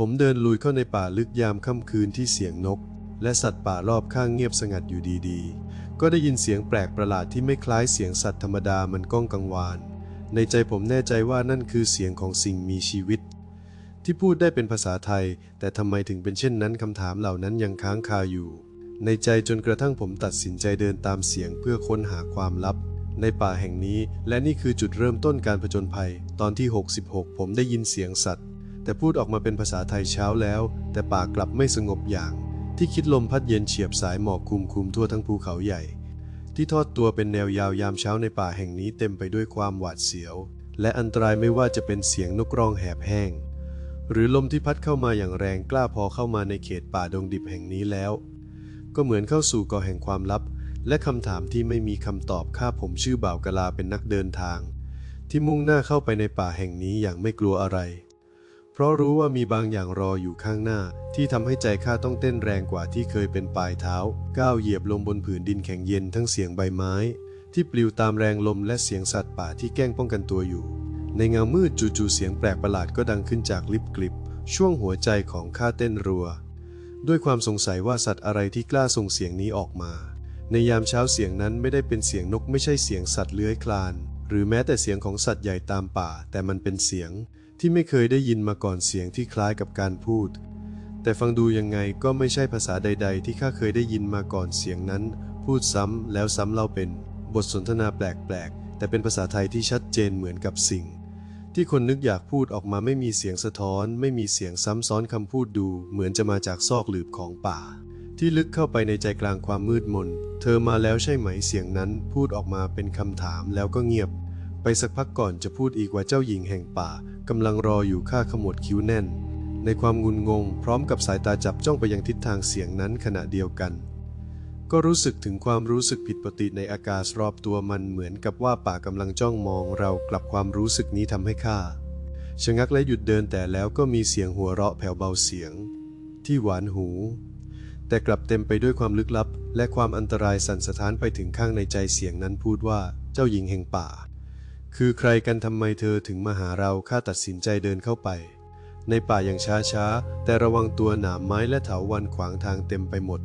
ผมเดินลุยเข้าในป่าลึกยามค่ำคืนที่เสียงนก และสัตว์ป่ารอบข้างเงียบสงัดอยู่ดีๆ ก็ได้ยินเสียงแปลกประหลาดที่ไม่คล้ายเสียงสัตว์ธรรมดามันก้องกังวาน ในใจผมแน่ใจว่านั่นคือเสียงของสิ่งมีชีวิต ที่พูดได้เป็นภาษาไทย แต่ทำไมถึงเป็นเช่นนั้นคำถามเหล่านั้นยังค้างคาอยู่ ในใจจนกระทั่งผมตัดสินใจเดินตามเสียงเพื่อค้นหาความลับในป่าแห่งนี้และนี่คือจุดเริ่มต้นการผจญภัย ตอนที่ 66 ผมได้ยินเสียงสัตว์ แต่พูดออกมาเป็นภาษาไทยเช้าแล้ว แต่ปากกลับไม่สงบอย่าง ที่คิดลมพัดเย็นเฉียบสายหมอกคลุมคลุมทั่วทั้งภูเขาใหญ่ ที่ทอดตัวเป็นแนวยาวยามเช้าในป่าแห่งนี้เต็มไปด้วยความหวาดเสียว และอันตรายไม่ว่าจะเป็นเสียงนกร้องแหบแห้ง หรือลมที่พัดเข้ามาอย่างแรงกล้าพอเข้ามาในเขตป่าดงดิบแห่งนี้แล้ว ก็เหมือนเข้าสู่เกาะแห่งความลับ และคำถามที่ไม่มีคำตอบข้าผมชื่อบ่าวกะลาเป็นนักเดินทาง ที่มุ่งหน้าเข้าไปในป่าแห่งนี้อย่างไม่กลัวอะไร เพราะรู้ว่ามีบางอย่างรออยู่ข้างหน้า ที่ทำให้ใจข้าต้องเต้นแรงกว่าที่เคยเป็นปลายเท้า ก้าวเหยียบลงบนผืนดินแข็งเย็นทั้งเสียงใบไม้ ที่ปลิวตามแรงลมและเสียงสัตว์ป่าที่แกล้งป้องกันตัวอยู่ ในเงามืดจู่ๆเสียงแปลกประหลาดก็ดังขึ้นจากลิบกลิบ ช่วงหัวใจของข้าเต้นรัว ด้วยความสงสัยว่าสัตว์อะไรที่กล้าส่งเสียงนี้ออกมา ในยามเช้าเสียงนั้นไม่ได้เป็นเสียงนกไม่ใช่เสียงสัตว์เลื้อยคลาน หรือแม้แต่เสียงของสัตว์ใหญ่ตามป่า แต่มันเป็นเสียง ที่ไม่เคยได้ยินมาก่อนเสียงที่คล้ายกับการพูด แต่ฟังดูยังไงก็ไม่ใช่ภาษาใด ๆ ที่ข้าเคยได้ยินมาก่อนเสียงนั้น พูดซ้ำแล้วซ้ำเล่าเป็น บทสนทนาแปลกๆ แต่เป็นภาษาไทยที่ชัดเจนเหมือนกับสิ่ง ที่คนนึกอยากพูดออกมาไม่มีเสียงสะท้อน ไม่มีเสียงซ้ำซ้อนคำพูดดู เหมือนจะมาจากซอกหลืบของป่า ที่ลึกเข้าไปในใจกลางความมืดมน เธอมาแล้วใช่ไหมเสียงนั้น พูดออกมาเป็นคำถามแล้วก็เงียบ ไปสักพักก่อนจะพูดอีกว่าเจ้าหญิงแห่งป่ากำลังรออยู่ข้าขมวดคิ้วแน่น ในความงุนงง พร้อมกับสายตาจับจ้องไปยังทิศทางเสียงนั้นขณะเดียวกัน ก็รู้สึกถึงความรู้สึกผิดปกติในอากาศรอบตัวมันเหมือนกับว่าป่ากำลังจ้องมองเรากลับความรู้สึกนี้ทำให้ข้าชะงักและหยุดเดินแต่แล้วก็มีเสียงหัวเราะแผ่วเบาเสียง ที่หวานหู แต่กลับเต็มไปด้วยความลึกลับ และความอันตรายสั่นสะท้านไปถึงข้างในใจเสียงนั้นพูดว่าเจ้าหญิงแห่งป่า คือใครกันทำไมเธอถึงมาหาเราข้าตัดสินใจเดินเข้าไป ในป่าอย่างช้าๆแต่ระวังตัวหนามไม้และเถาวันขวางทางเต็มไปหมด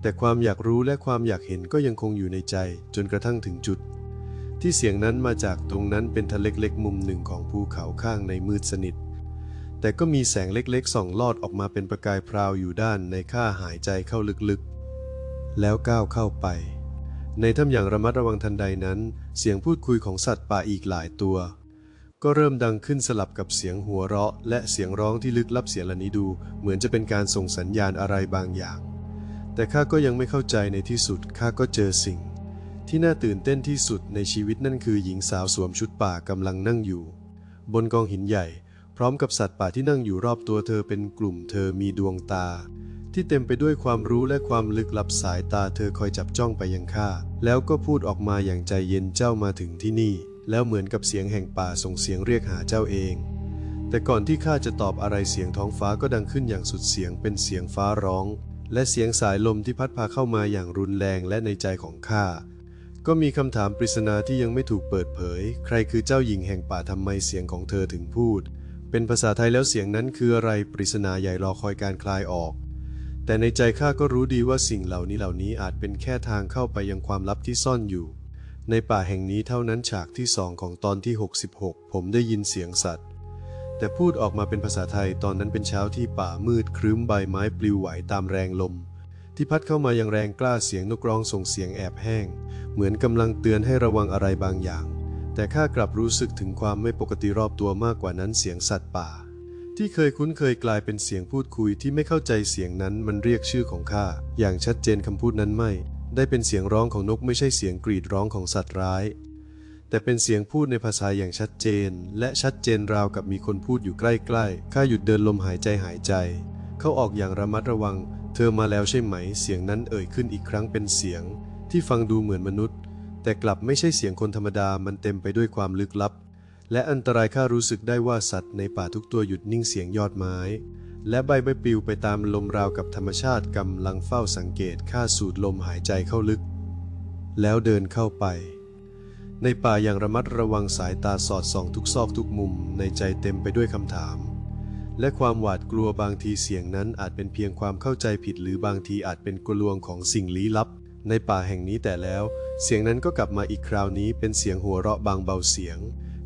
แต่ความอยากรู้และความอยากเห็นก็ยังคงอยู่ในใจจนกระทั่งถึงจุด ที่เสียงนั้นมาจากตรงนั้นเป็นทะเลเล็กๆมุมหนึ่งของภูเขาข้างในมืดสนิท แต่ก็มีแสงเล็กๆส่องลอดออกมาเป็นประกายพราวอยู่ด้านในข้าหายใจเข้าลึกๆ แล้วก้าวเข้าไป ในถ้ำอย่างระมัดระวังทันใดนั้น เสียงพูดคุยของสัตว์ป่าอีกหลายตัว ก็เริ่มดังขึ้นสลับกับเสียงหัวเราะ และเสียงร้องที่ลึกลับเสียงล่านี้ดู เหมือนจะเป็นการส่งสัญญาณอะไรบางอย่าง แต่ข้าก็ยังไม่เข้าใจในที่สุดข้าก็เจอสิ่ง ที่น่าตื่นเต้นที่สุดในชีวิตนั่นคือหญิงสาวสวมชุดป่ากำลังนั่งอยู่ บนกองหินใหญ่ พร้อมกับสัตว์ป่าที่นั่งอยู่รอบตัวเธอเป็นกลุ่มเธอมีดวงตา ที่เต็มไปด้วยความรู้และความลึกลับสายตาเธอคอยจับจ้องไปยังข้าแล้วก็พูดออกมาอย่างใจเย็นเจ้ามาถึงที่นี่ แล้วเหมือนกับเสียงแห่งป่าส่งเสียงเรียกหาเจ้าเอง แต่ก่อนที่ข้าจะตอบอะไรเสียงท้องฟ้าก็ดังขึ้นอย่างสุดเสียงเป็นเสียงฟ้าร้อง และเสียงสายลมที่พัดพาเข้ามาอย่างรุนแรงและในใจของข้าก็มีคำถามปริศนาที่ยังไม่ถูกเปิดเผย ใครคือเจ้าหญิงแห่งป่าทำไมเสียงของเธอถึงพูด เป็นภาษาไทยแล้วเสียงนั้นคืออะไรปริศนาใหญ่รอคอยการคลายออก แต่ในใจข้าก็รู้ดีว่าสิ่งเหล่านี้เหล่านี้อาจเป็นแค่ทางเข้าไปยังความลับที่ซ่อนอยู่ ในป่าแห่งนี้เท่านั้นฉากที่สองของตอนที่ 66 ผมได้ยินเสียงสัตว์ แต่พูดออกมาเป็นภาษาไทยตอนนั้นเป็นเช้าที่ป่ามืดครึ้มใบไม้ปลิวไหวตามแรงลม ที่พัดเข้ามาอย่างแรงกล้าเสียงนกร้องส่งเสียงแอบแห้ง เหมือนกำลังเตือนให้ระวังอะไรบางอย่าง แต่ข้ากลับรู้สึกถึงความไม่ปกติรอบตัวมากกว่านั้นเสียงสัตว์ป่า ที่เคยคุ้นเคยกลายเป็นเสียงพูดคุยที่ไม่เข้าใจเสียงนั้นมันเรียกชื่อของข้าอย่างชัดเจนคำพูดนั้นไม่ ได้เป็นเสียงร้องของนกไม่ใช่เสียงกรีดร้องของสัตว์ร้าย แต่เป็นเสียงพูดในภาษาอย่างชัดเจน และชัดเจนราวกับมีคนพูดอยู่ใกล้ๆข้าหยุดเดินลมหายใจหายใจ เข้าออกอย่างระมัดระวัง เธอมาแล้วใช่ไหม เสียงนั้นเอ่ยขึ้นอีกครั้งเป็นเสียง ที่ฟังดูเหมือนมนุษย์ แต่กลับไม่ใช่เสียงคนธรรมดามันเต็มไปด้วยความลึกลับ และอันตรายข้ารู้สึกได้ว่าสัตว์ในป่าทุกตัวหยุดนิ่งเสียงยอดไม้ และใบไม้ปลิวไปตามลมราวกับธรรมชาติกำลังเฝ้าสังเกตข้าสูดลมหายใจเข้าลึก แล้วเดินเข้าไป ในป่าอย่างระมัดระวังสายตาสอดส่องทุกซอกทุกมุมในใจเต็มไปด้วยคำถาม และความหวาดกลัวบางทีเสียงนั้นอาจเป็นเพียงความเข้าใจผิด หรือบางทีอาจเป็นกลวงของสิ่งลี้ลับ ในป่าแห่งนี้แต่แล้ว เสียงนั้นก็กลับมาอีกคราวนี้เป็นเสียงหัวเราะบางเบาเสียง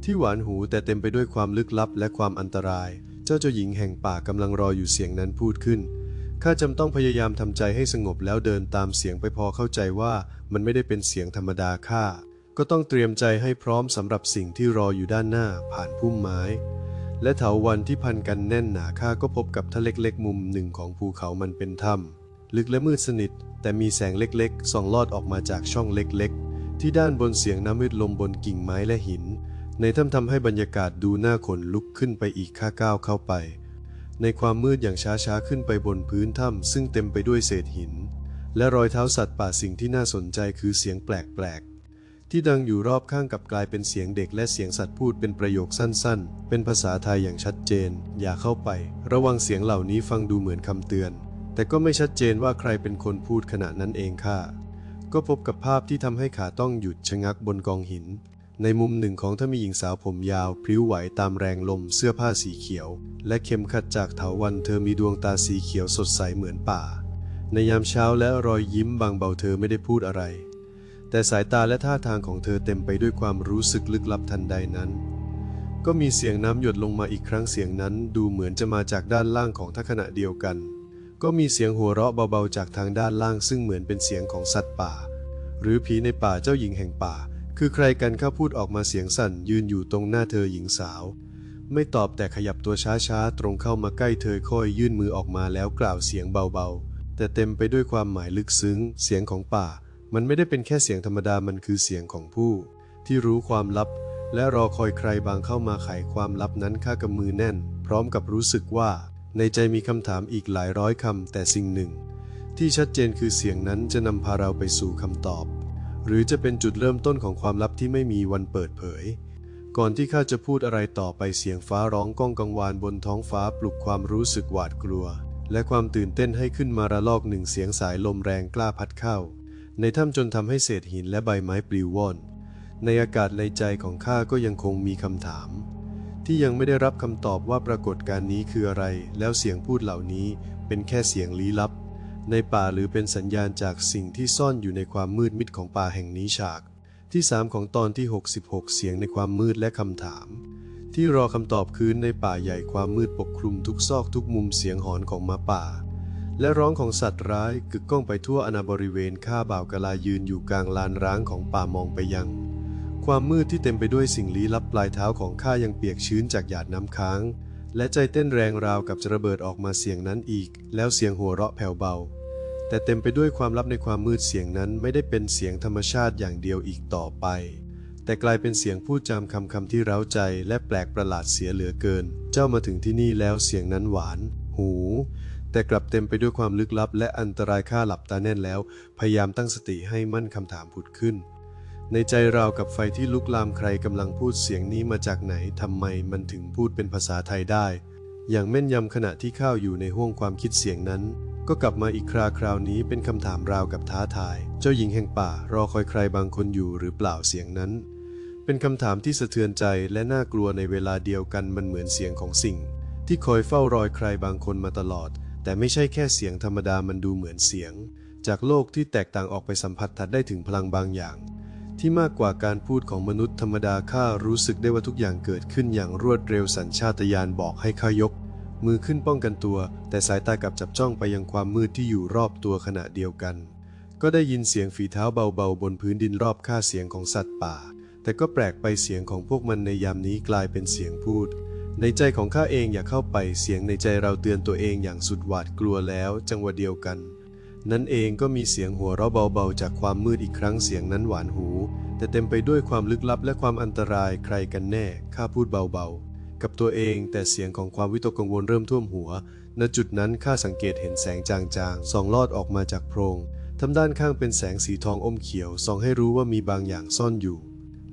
ที่หวานหูแต่เต็มไปด้วยความลึกลับและความอันตราย เจ้าเจ้าหญิงแห่งป่ากำลังรออยู่เสียงนั้นพูดขึ้น ข้าจำต้องพยายามทำใจให้สงบแล้วเดินตามเสียงไปพอเข้าใจว่ามันไม่ได้เป็นเสียงธรรมดาข้า ก็ต้องเตรียมใจให้พร้อมสำหรับสิ่งที่รออยู่ด้านหน้าผ่านพุ่มไม้ และเถาวันที่พันกันแน่นหนาข้าก็พบกับทะเล็กๆมุมหนึ่งของภูเขามันเป็นถ้ำลึกและมืดสนิท แต่มีแสงเล็กๆส่องลอดออกมาจากช่องเล็กๆ ที่ด้านบนเสียงน้ำมืดลมบนกิ่งไม้และหิน ในถ้ำทำให้บรรยากาศดูน่าขนลุกขึ้นไปอีกข้าก้าวเข้าไป ในความมืดอย่างช้าๆขึ้นไปบนพื้นถ้ำซึ่งเต็มไปด้วยเศษหิน และรอยเท้าสัตว์ป่าสิ่งที่น่าสนใจคือเสียงแปลกๆ ที่ดังอยู่รอบข้างกับกลายเป็นเสียงเด็กและเสียงสัตว์พูดเป็นประโยคสั้นๆ เป็นภาษาไทยอย่างชัดเจน อย่าเข้าไป ระวังเสียงเหล่านี้ฟังดูเหมือนคำเตือน แต่ก็ไม่ชัดเจนว่าใครเป็นคนพูดขณะนั้นเองค่ะก็พบกับภาพที่ทำให้ขาต้องหยุดชะงักบนกองหิน ในมุมหนึ่งของถ้ามีหญิงสาวผมยาวพริ้วไหวตามแรงลมเสื้อผ้าสีเขียว และเข็มขัดจากเถาวันเธอมีดวงตาสีเขียวสดใสเหมือนป่า ในยามเช้าและรอยยิ้มบางเบาเธอไม่ได้พูดอะไร แต่สายตาและท่าทางของเธอเต็มไปด้วยความรู้สึกลึกลับทันใดนั้น ก็มีเสียงน้ำหยดลงมาอีกครั้งเสียงนั้นดูเหมือนจะมาจากด้านล่างของท่าขณะเดียวกัน ก็มีเสียงหัวเราะเบาๆจากทางด้านล่างซึ่งเหมือนเป็นเสียงของสัตว์ป่า หรือผีในป่าเจ้าหญิงแห่งป่า คือใครกันข้าพูดออกมาเสียงสั่นยืนอยู่ตรงหน้าเธอหญิงสาว ไม่ตอบแต่ขยับตัวช้าๆ ตรงเข้ามาใกล้เธอค่อยยื่นมือออกมาแล้วกล่าวเสียงเบาๆ แต่เต็มไปด้วยความหมายลึกซึ้ง เสียงของป่า มันไม่ได้เป็นแค่เสียงธรรมดามันคือเสียงของผู้ ที่รู้ความลับ และรอคอยใครบางเข้ามาไขความลับนั้นข้ากำมือแน่น พร้อมกับรู้สึกว่า ในใจมีคำถามอีกหลายร้อยคำแต่สิ่งหนึ่ง ที่ชัดเจนคือเสียงนั้นจะนำพาเราไปสู่คำตอบ หรือจะเป็นจุดเริ่มต้นของความลับที่ไม่มีวันเปิดเผย ก่อนที่ข้าจะพูดอะไรต่อไปเสียงฟ้าร้องก้องกังวานบนท้องฟ้าปลุกความรู้สึกหวาดกลัว และความตื่นเต้นให้ขึ้นมาระลอกหนึ่งเสียงสายลมแรงกล้าพัดเข้า ในถ้ำจนทำให้เศษหินและใบไม้ปลิวว่อน ในอากาศในใจของข้าก็ยังคงมีคำถาม ที่ยังไม่ได้รับคำตอบว่าปรากฏการณ์นี้คืออะไร แล้วเสียงพูดเหล่านี้เป็นแค่เสียงลี้ลับ ในป่าหรือเป็นสัญญาณจากสิ่งที่ซ่อนอยู่ในความมืดมิดของป่าแห่งนี้ฉาก ที่ 3 ของตอนที่ 66 เสียงในความมืดและคำถาม ที่รอคำตอบคืนในป่าใหญ่ความมืดปกคลุมทุกซอกทุกมุมเสียงหอนของหมาป่า และร้องของสัตว์ร้ายกึกก้องไปทั่วอาณาบริเวณข้าบ่าวกะลายืนอยู่กลางลานร้างของป่ามองไปยัง ความมืดที่เต็มไปด้วยสิ่งลี้ลับปลายเท้าของข้ายังเปียกชื้นจากหยาดน้ำค้างและใจเต้นแรงราวกับจะระเบิดออกมาเสียงนั้นอีก แล้วเสียงหัวเราะแผ่วเบา แต่เต็มไปด้วยความลับในความมืดเสียงนั้นไม่ได้เป็นเสียงธรรมชาติอย่างเดียวอีกต่อไป แต่กลายเป็นเสียงพูดจำคำคำที่เร้าใจและแปลกประหลาดเสียเหลือเกิน เจ้ามาถึงที่นี่แล้วเสียงนั้นหวาน หู แต่กลับเต็มไปด้วยความลึกลับ และอันตรายข้าหลับตาแน่นแล้ว พยายามตั้งสติให้มั่นคำถามผุดขึ้น ในใจเรากับไฟที่ลุกลามใครกำลังพูดเสียงนี้มาจากไหนทำไมมันถึงพูดเป็นภาษาไทยได้อย่างแม่นยำขณะที่ข้าวอยู่ในห้วงความคิดเสียงนั้น ก็กลับมาอีกคราคราวนี้เป็นคำถามราวกับท้าทาย เจ้าหญิงแห่งป่ารอคอยใครบางคนอยู่หรือเปล่าเสียงนั้น เป็นคำถามที่สะเทือนใจและน่ากลัวในเวลาเดียวกันมันเหมือนเสียงของสิ่ง ที่คอยเฝ้ารอยใครบางคนมาตลอด แต่ไม่ใช่แค่เสียงธรรมดามันดูเหมือนเสียง จากโลกที่แตกต่างออกไปสัมผัสทัดได้ถึงพลังบางอย่าง ที่มากกว่าการพูดของมนุษย์ธรรมดาข้ารู้สึกได้ว่าทุกอย่างเกิดขึ้นอย่างรวดเร็วสัญชาตญาณบอกให้ข้ายก มือขึ้นป้องกันตัว แต่สายตากลับจับจ้องไปยังความมืดที่อยู่รอบตัวขณะเดียวกัน ก็ได้ยินเสียงฝีเท้าเบาๆ บนพื้นดินรอบข้าเสียงของสัตว์ป่า แต่ก็แปลกไปเสียงของพวกมันในยามนี้กลายเป็นเสียงพูด ในใจของข้าเองอย่าเข้าไปเสียงในใจเราเตือนตัวเองอย่างสุดหวาดกลัวแล้ว จังหวะเดียวกัน นั่นเองก็มีเสียงหัวเราะเบาๆ จากความมืดอีกครั้งเสียงนั้นหวานหู แต่เต็มไปด้วยความลึกลับและความอันตรายใครกันแน่ข้าพูดเบาๆ กับตัวเองแต่เสียงของความวิตกกังวลเริ่มท่วมหัว ณจุดนั้นข้าสังเกตเห็นแสงจางๆส่องลอดออกมาจากโพรงทำด้านข้างเป็นแสงสีทองอมเขียวส่องให้รู้ว่ามีบางอย่างซ่อนอยู่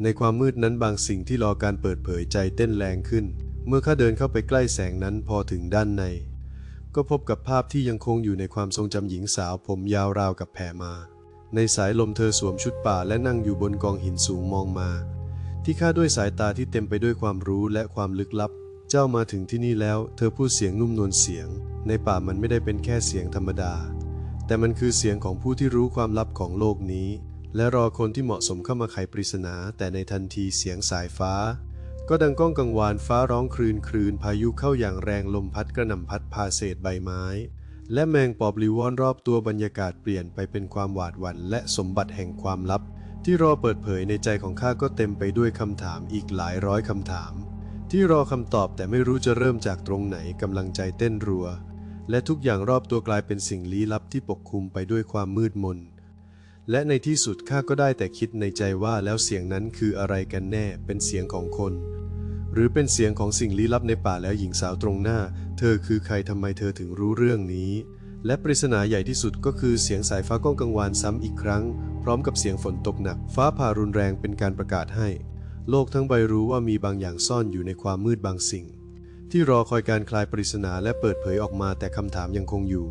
ในความมืดนั้นบางสิ่งที่รอการเปิดเผยใจเต้นแรงขึ้น เมื่อข้าเดินเข้าไปใกล้แสงนั้นพอถึงด้านใน ก็พบกับภาพที่ยังคงอยู่ในความทรงจำหญิงสาวผมยาวราวกับแผ่มา ในสายลมเธอสวมชุดป่าและนั่งอยู่บนกองหินสูงมองมา ที่ข้าด้วยสายตาที่เต็มไปด้วยความรู้และความลึกลับ เจ้ามาถึงที่นี่แล้ว เธอพูดเสียงนุ่มนวลเสียง ในป่ามันไม่ได้เป็นแค่เสียงธรรมดา แต่มันคือเสียงของผู้ที่รู้ความลับของโลกนี้ และรอคนที่เหมาะสมเข้ามาไขปริศนา แต่ในทันทีเสียงสายฟ้า ก็ดังก้องกังวานฟ้าร้องครืนครืนพายุเข้าอย่างแรงลมพัดกระหน่ำพัดพาเศษใบไม้ และแมงปอบลิวอนรอบตัวบรรยากาศเปลี่ยนไปเป็นความหวาดหวั่นและสมบัติแห่งความลับ ที่รอเปิดเผยในใจของข้าก็เต็มไปด้วยคำถามอีกหลายร้อยคำถาม ที่รอคำตอบแต่ไม่รู้จะเริ่มจากตรงไหนกำลังใจเต้นรัว และทุกอย่างรอบตัวกลายเป็นสิ่งลี้ลับที่ปกคลุมไปด้วยความมืดมน และในที่สุดข้าก็ได้แต่คิดในใจว่าแล้วเสียงนั้นคืออะไรกันแน่เป็นเสียงของคน หรือเป็นเสียงของสิ่งลี้ลับในป่าแล้วหญิงสาวตรงหน้า เธอคือใครทำไมเธอถึงรู้เรื่องนี้ และปริศนาใหญ่ที่สุดก็คือเสียงสายฟ้าก้องกังวานซ้ำอีกครั้ง พร้อมกับเสียงฝนตกหนัก ฟ้าผ่ารุนแรงเป็นการประกาศให้ โลกทั้งใบรู้ว่ามีบางอย่างซ่อนอยู่ในความมืดบางสิ่ง ที่รอคอยการคลายปริศนาและเปิดเผยออกมาแต่คำถามยังคงอยู่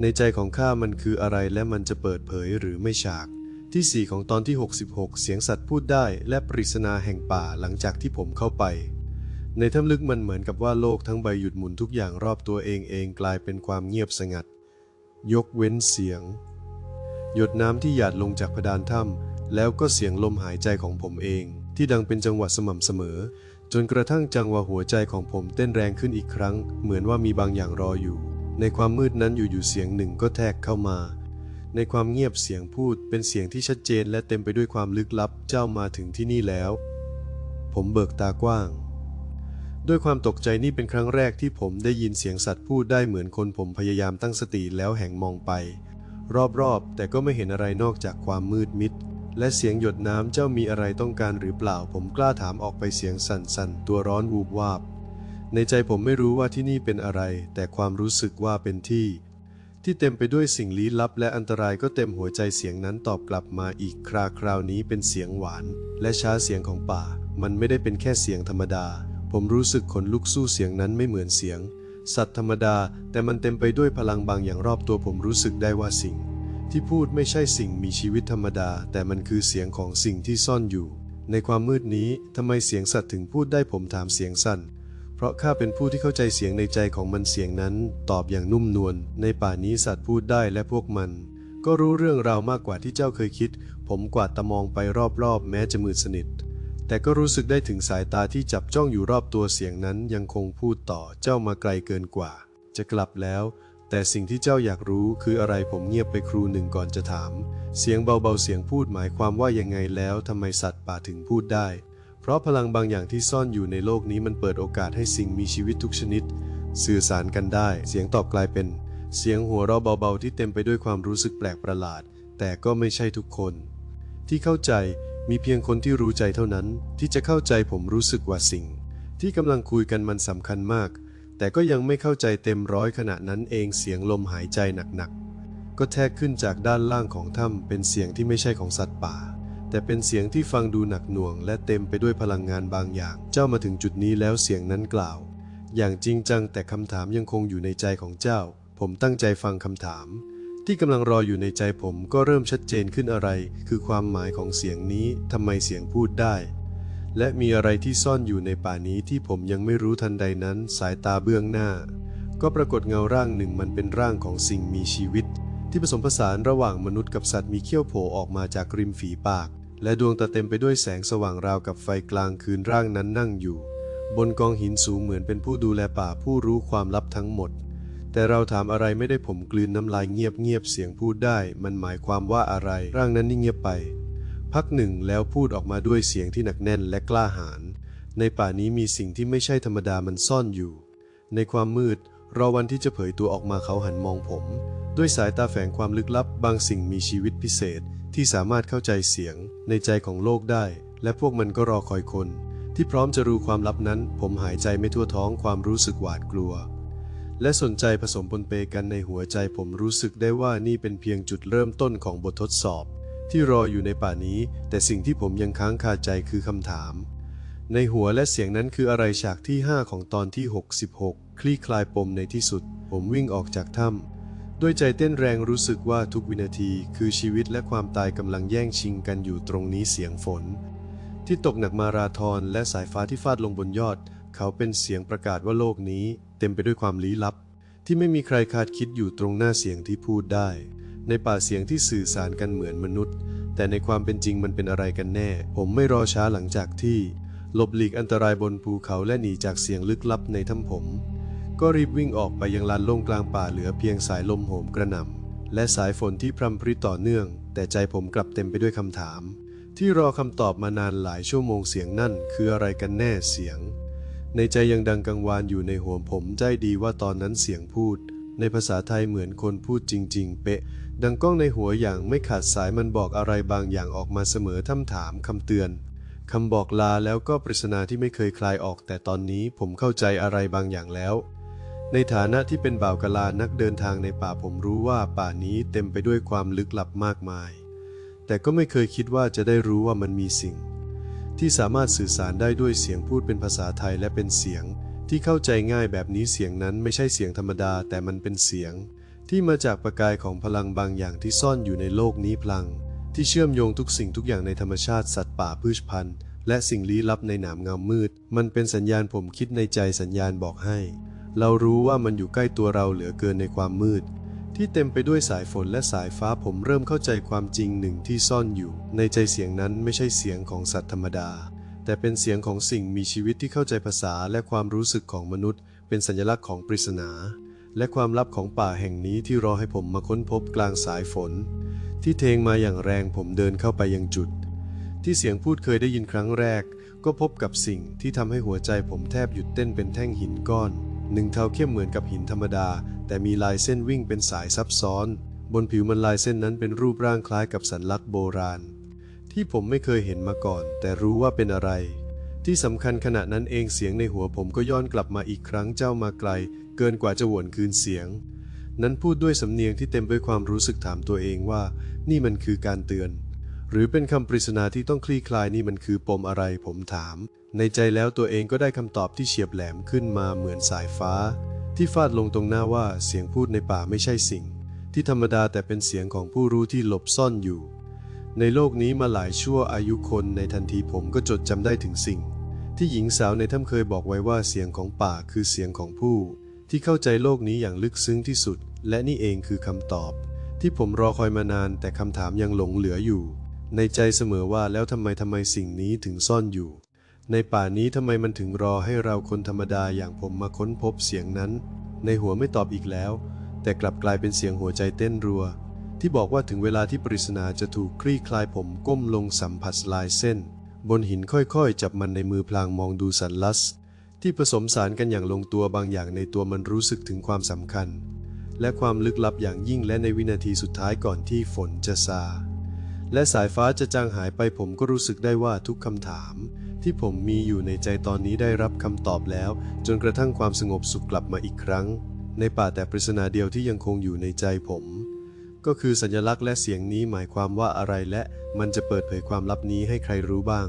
ในใจของข้ามันคืออะไรและมันจะเปิดเผยหรือไม่ฉาก ที่ 4 ของตอนที่ 66 เสียงสัตว์พูดได้ และปริศนาแห่งป่าหลังจากที่ผมเข้าไป ในถ้ำลึกมันเหมือนกับว่าโลกทั้งใบหยุดหมุนทุกอย่างรอบตัวเองเองกลายเป็นความเงียบสงัด ยกเว้นเสียง หยดน้ำที่หยาดลงจากเพดานถ้ำแล้วก็เสียงลมหายใจของผมเอง ที่ดังเป็นจังหวะสม่ำเสมอ จนกระทั่งจังหวะหัวใจของผมเต้นแรงขึ้นอีกครั้ง เหมือนว่ามีบางอย่างรออยู่ ในความมืดนั้นอยู่ๆเสียงหนึ่งก็แทรกเข้ามา ในความเงียบเสียงพูดเป็นเสียงที่ชัดเจนและเต็มไปด้วยความลึกลับเจ้ามาถึงที่นี่แล้ว ผมเบิกตากว้าง ด้วยความตกใจนี่เป็นครั้งแรกที่ผมได้ยินเสียงสัตว์พูดได้เหมือนคนผมพยายามตั้งสติแล้วแห่งมองไป รอบๆ แต่ก็ไม่เห็นอะไรนอกจากความมืดมิด และเสียงหยดน้ำเจ้ามีอะไรต้องการหรือเปล่า ผมกล้าถามออกไปเสียงสั่นๆ ตัวร้อนวูบวาบ ในใจผมไม่รู้ว่าที่นี่เป็นอะไร แต่ความรู้สึกว่าเป็นที่ ที่เต็มไปด้วยสิ่งลี้ลับ และอันตรายก็เต็มหัวใจเสียงนั้นตอบกลับมาอีกคราคราวนี้เป็นเสียงหวาน และช้าเสียงของป่า มันไม่ได้เป็นแค่เสียงธรรมดา ผมรู้สึกขนลุกสู้เสียงนั้นไม่เหมือนเสียง สัตว์ธรรมดาแต่มันเต็มไปด้วยพลังบางอย่างรอบตัวผมรู้สึกได้ว่าสิ่ง ที่พูดไม่ใช่สิ่งมีชีวิตธรรมดา แต่มันคือเสียงของสิ่งที่ซ่อนอยู่ ในความมืดนี้ทำไมเสียงสัตว์ถึงพูดได้ผมถามเสียงสั้นเพราะข้าเป็นผู้ที่เข้าใจเสียงในใจของมันเสียงนั้น ตอบอย่างนุ่มนวลในป่านี้สัตว์พูดได้และพวกมัน ก็รู้เรื่องราวมากกว่าที่เจ้าเคยคิด ผมกวาดตามองไปรอบๆ แม้จะมืดสนิท แต่ก็รู้สึกได้ถึงสายตาที่จับจ้องอยู่รอบตัวเสียงนั้นยังคงพูดต่อเจ้ามาไกลเกินกว่า จะกลับแล้ว แต่สิ่งที่เจ้าอยากรู้คืออะไรผมเงียบไปครูหนึ่งก่อนจะถาม เสียงเบาๆเสียงพูดหมายความว่ายังไงแล้วทำไมสัตว์ป่าถึงพูดได้ เพราะพลังบางอย่างที่ซ่อนอยู่ในโลกนี้มันเปิดโอกาสให้สิ่งมีชีวิตทุกชนิด สื่อสารกันได้ เสียงตอบกลายเป็น เสียงหัวเราะเบาๆที่เต็มไปด้วยความรู้สึกแปลกประหลาด แต่ก็ไม่ใช่ทุกคน ที่เข้าใจ มีเพียงคนที่รู้ใจเท่านั้นที่จะเข้าใจผมรู้สึกว่าสิ่ง ที่กำลังคุยกันมันสำคัญมาก แต่ก็ยังไม่เข้าใจเต็มร้อยขณะนั้นเองเสียงลมหายใจหนักๆ ก็แทกขึ้นจากด้านล่างของถ้ำเป็นเสียงที่ไม่ใช่ของสัตว์ป่า แต่เป็นเสียงที่ฟังดูหนักหน่วง และเต็มไปด้วยพลังงานบางอย่าง เจ้ามาถึงจุดนี้แล้วเสียงนั้นกล่าว อย่างจริงจังแต่คำถามยังคงอยู่ในใจของเจ้า ผมตั้งใจฟังคำถาม ที่กำลังรออยู่ในใจผมก็เริ่มชัดเจนขึ้นอะไร คือความหมายของเสียงนี้ทำไมเสียงพูดได้ และมีอะไรที่ซ่อนอยู่ในป่านี้ที่ผมยังไม่รู้ทันใดนั้นสายตาเบื้องหน้า ก็ปรากฏเงาร่างหนึ่งมันเป็นร่างของสิ่งมีชีวิต ที่ผสมผสานระหว่างมนุษย์กับสัตว์มีเขี้ยวโผล่ออกมาจากริมฝีปาก และดวงตาเต็มไปด้วยแสงสว่างราวกับไฟกลางคืนร่างนั้นนั่งอยู่ บนกองหินสูงเหมือนเป็นผู้ดูแลป่าผู้รู้ความลับทั้งหมด แต่เราถามอะไรไม่ได้ผมกลืนน้ำลายเงียบเงียบๆเสียงพูดได้ มันหมายความว่าอะไร ร่างนั้นนิ่งเงียบไป พักหนึ่งแล้วพูดออกมาด้วยเสียงที่หนักแน่นและกล้าหาญในป่านี้มีสิ่งที่ไม่ใช่ธรรมดามันซ่อนอยู่ ในความมืดรอวันที่จะเผยตัวออกมาเขาหันมองผม ด้วยสายตาแฝงความลึกลับ บางสิ่งมีชีวิตพิเศษที่สามารถเข้าใจเสียง ในใจของโลกได้ และพวกมันก็รอคอยคน ที่พร้อมจะรู้ความลับนั้น ผมหายใจไม่ทั่วท้องความรู้สึกหวาดกลัว และสนใจผสมปนเปกันในหัวใจผมรู้สึกได้ว่านี่เป็นเพียงจุดเริ่มต้นของบททดสอบ ที่รออยู่ในป่านี้ แต่สิ่งที่ผมยังค้างคาใจคือคำถาม ในหัวและเสียงนั้นคืออะไรฉากที่ 5 ของตอนที่ 66 คลี่คลายปมในที่สุด ผมวิ่งออกจากถ้ำด้วยใจเต้นแรงรู้สึกว่าทุกวินาที คือชีวิตและความตายกำลังแย่งชิงกันอยู่ตรงนี้เสียงฝน ที่ตกหนักมาราทอนและสายฟ้าที่ฟาดลงบนยอด เขาเป็นเสียงประกาศว่าโลกนี้ เต็มไปด้วยความลี้ลับ ที่ไม่มีใครคาดคิดอยู่ตรงหน้าเสียงที่พูดได้ ในป่าเสียงที่สื่อสารกันเหมือนมนุษย์ แต่ในความเป็นจริงมันเป็นอะไรกันแน่ ผมไม่รอช้าหลังจากที่หลบหลีกอันตรายบนภูเขาและหนีจากเสียงลึกลับในถ้ำผม ก็รีบวิ่งออกไปยังลานโล่งกลางป่าเหลือเพียงสายลมโหมกระหน่ำและสายฝนที่พรำพริต่อเนื่อง แต่ใจผมกลับเต็มไปด้วยคำถาม ที่รอคำตอบมานานหลายชั่วโมงเสียงนั่นคืออะไรกันแน่เสียง ในใจยังดังกังวานอยู่ในหัวผมใจดีว่าตอนนั้นเสียงพูด ในภาษาไทยเหมือนคนพูดจริง ๆ เป๊ะ ดังก้องในหัวอย่างไม่ขาดสายมันบอกอะไรบางอย่างออกมาเสมอท่ำถามคำเตือนคำบอกลาแล้วก็ปริศนาที่ไม่เคยคลายออก แต่ตอนนี้ผมเข้าใจอะไรบางอย่างแล้ว ในฐานะที่เป็นบ่าวกะลานักเดินทางในป่าผมรู้ว่าป่านี้เต็มไปด้วยความลึกลับมากมาย แต่ก็ไม่เคยคิดว่าจะได้รู้ว่ามันมีสิ่ง ที่สามารถสื่อสารได้ด้วยเสียงพูดเป็นภาษาไทยและเป็นเสียง ที่เข้าใจง่ายแบบนี้เสียงนั้นไม่ใช่เสียงธรรมดาแต่มันเป็นเสียง ที่มาจากประกายของพลังบางอย่างที่ซ่อนอยู่ในโลกนี้พลัง ที่เชื่อมโยงทุกสิ่งทุกอย่างในธรรมชาติสัตว์ป่าพืชพันธุ์ และสิ่งลี้ลับในหนามเงามืด มันเป็นสัญญาณผมคิดในใจสัญญาณบอกให้ เรารู้ว่ามันอยู่ใกล้ตัวเราเหลือเกินในความมืด ที่เต็มไปด้วยสายฝนและสายฟ้าผมเริ่มเข้าใจความจริงหนึ่งที่ซ่อนอยู่ ในใจเสียงนั้นไม่ใช่เสียงของสัตว์ธรรมดา แต่เป็นเสียงของสิ่งมีชีวิตที่เข้าใจภาษาและความรู้สึกของมนุษย์ เป็นสัญลักษณ์ของปริศนา และความลับของป่าแห่งนี้ที่รอให้ผมมาค้นพบกลางสายฝน ที่เทงมาอย่างแรงผมเดินเข้าไปยังจุด ที่เสียงพูดเคยได้ยินครั้งแรก ก็พบกับสิ่งที่ทำให้หัวใจผมแทบหยุดเต้นเป็นแท่งหินก้อน หนึ่งเทาเข้มเหมือนกับหินธรรมดา แต่มีลายเส้นวิ่งเป็นสายซับซ้อน บนผิวมันลายเส้นนั้นเป็นรูปร่างคล้ายกับสัญลักษณ์โบราณ ที่ผมไม่เคยเห็นมาก่อน แต่รู้ว่าเป็นอะไร ที่สำคัญขณะนั้นเองเสียงในหัวผมก็ย้อนกลับมาอีกครั้งเจ้ามาไกล เกินกว่าจะหวนคืนเสียง นั้นพูดด้วยสำเนียงที่เต็มด้วยความรู้สึกถามตัวเองว่า นี่มันคือการเตือน หรือเป็นคำปริศนาที่ต้องคลี่คลายนี่มันคือปมอะไรผมถาม ในใจแล้วตัวเองก็ได้คำตอบที่เฉียบแหลมขึ้นมาเหมือนสายฟ้า ที่ฟาดลงตรงหน้าว่าเสียงพูดในป่าไม่ใช่สิ่ง ที่ธรรมดาแต่เป็นเสียงของผู้รู้ที่หลบซ่อนอยู่ ในโลกนี้มาหลายชั่วอายุคนในทันทีผมก็จดจำได้ถึงสิ่ง ที่หญิงสาวในถ้ำเคยบอกไว้ว่าเสียงของป่าคือเสียงของผู้ ที่เข้าใจโลกนี้อย่างลึกซึ้งที่สุด และนี่เองคือคำตอบ ที่ผมรอคอยมานานแต่คำถามยังหลงเหลืออยู่ ในใจเสมอว่าแล้วทำไมทำไมสิ่งนี้ถึงซ่อนอยู่ ในป่านี้ทำไมมันถึงรอให้เราคนธรรมดาอย่างผมมาค้นพบเสียงนั้น ในหัวไม่ตอบอีกแล้ว แต่กลับกลายเป็นเสียงหัวใจเต้นรัว ที่บอกว่าถึงเวลาที่ปริศนาจะถูกคลี่คลายผมก้มลงสัมผัสลายเส้น บนหินค่อยๆ จับมันในมือพลางมองดูสันลัส ที่ผสมสารกันอย่างลงตัวบางอย่างในตัวมันรู้สึกถึงความสำคัญ และความลึกลับอย่างยิ่งและในวินาทีสุดท้ายก่อนที่ฝนจะซาและสายฟ้าจะจางหายไปผมก็รู้สึกได้ว่าทุกคำถาม ที่ผมมีอยู่ในใจตอนนี้ได้รับคำตอบแล้ว จนกระทั่งความสงบสุขกลับมาอีกครั้ง ในป่าแต่ปริศนาเดียวที่ยังคงอยู่ในใจผม ก็คือสัญลักษณ์และเสียงนี้หมายความว่าอะไรและมันจะเปิดเผยความลับนี้ให้ใครรู้บ้าง